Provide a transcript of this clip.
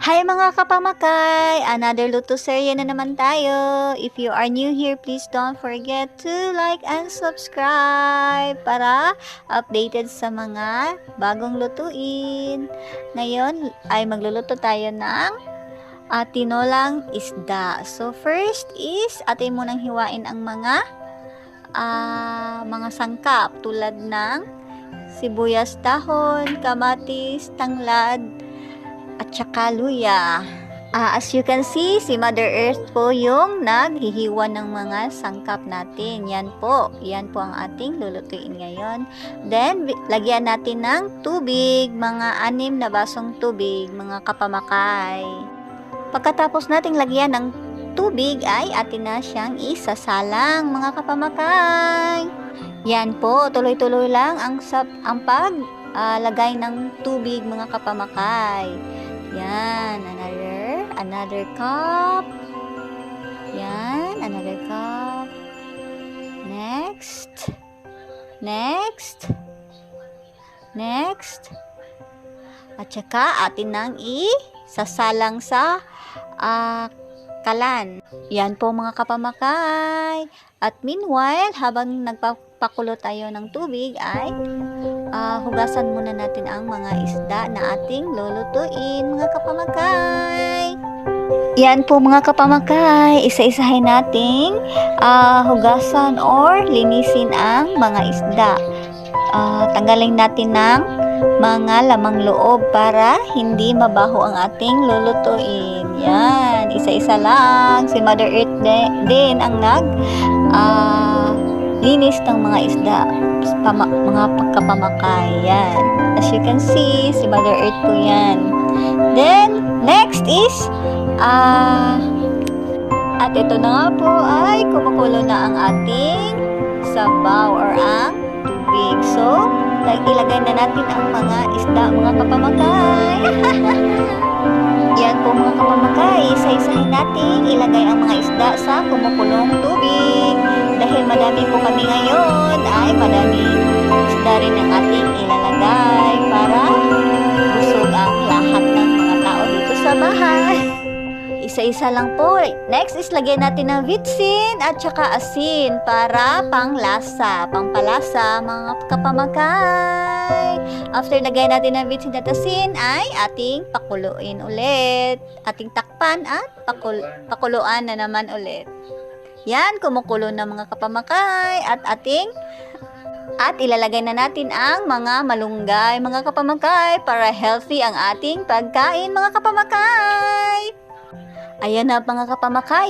Hi mga kapamakay! Another luto serye na naman tayo. If you are new here, please don't forget to like and subscribe para updated sa mga bagong lutuin. Ngayon ay magluluto tayo ng uh, tinolang isda. So first is atin munang hiwain ang mga ah, mga sangkap tulad ng sibuyas dahon, kamatis, tanglad, at saka luya. Ah, as you can see, si Mother Earth po yung naghihiwa ng mga sangkap natin. Yan po. Yan po ang ating lulutuin ngayon. Then, lagyan natin ng tubig, mga anim na basong tubig, mga kapamakay. Pagkatapos nating lagyan ng tubig ay atin na siyang isasalang, mga kapamakay. Yan po, tuloy-tuloy lang ang, sap, ang pag lagay ng tubig, mga kapamakay. Yan, another, another cup. Yan, another cup. Next. Next. Next. At saka atin nang isasalang sa ah, kalan. Yan po mga kapamakay. At meanwhile, habang nagpapakulo tayo ng tubig ay ah, hugasan muna natin ang mga isda na ating lulutuin, mga kapamakay. Yan po mga kapamakay, isa-isahin nating ah, hugasan or linisin ang mga isda. Ah, tanggalin natin ng mga lamang loob para hindi mabaho ang ating lulutuin. Yan, isa-isa lang. Si Mother Earth din ang nag ah, linis ng mga isda pama, mga pagkapamakay. Yan. As you can see, si Mother Earth po yan. Then, next is, ah, at ito na nga po ay kumukulo na ang ating sabaw or ang tubig. So, lag- ilagay na natin ang mga isda, mga kapamakay. Yan po mga kapamakay, isa-isahin natin ilagay ang mga isda sa kumukulong tubig. Madami po kami ngayon, ay madami isda rin ang ating ilalagay para busog ang lahat ng mga tao dito sa bahay. Isa-isa lang po. Next is lagyan natin ng vitsin at saka asin para panglasa, pangpalasa mga kapamakay. After lagay natin ng vitsin at asin ay ating pakuluin ulit. Ating takpan at pakul pakuluan na naman ulit. Yan, kumukulo na mga kapamakay at ating at ilalagay na natin ang mga malunggay, mga kapamakay, para healthy ang ating pagkain, mga kapamakay. Ayan na mga kapamakay.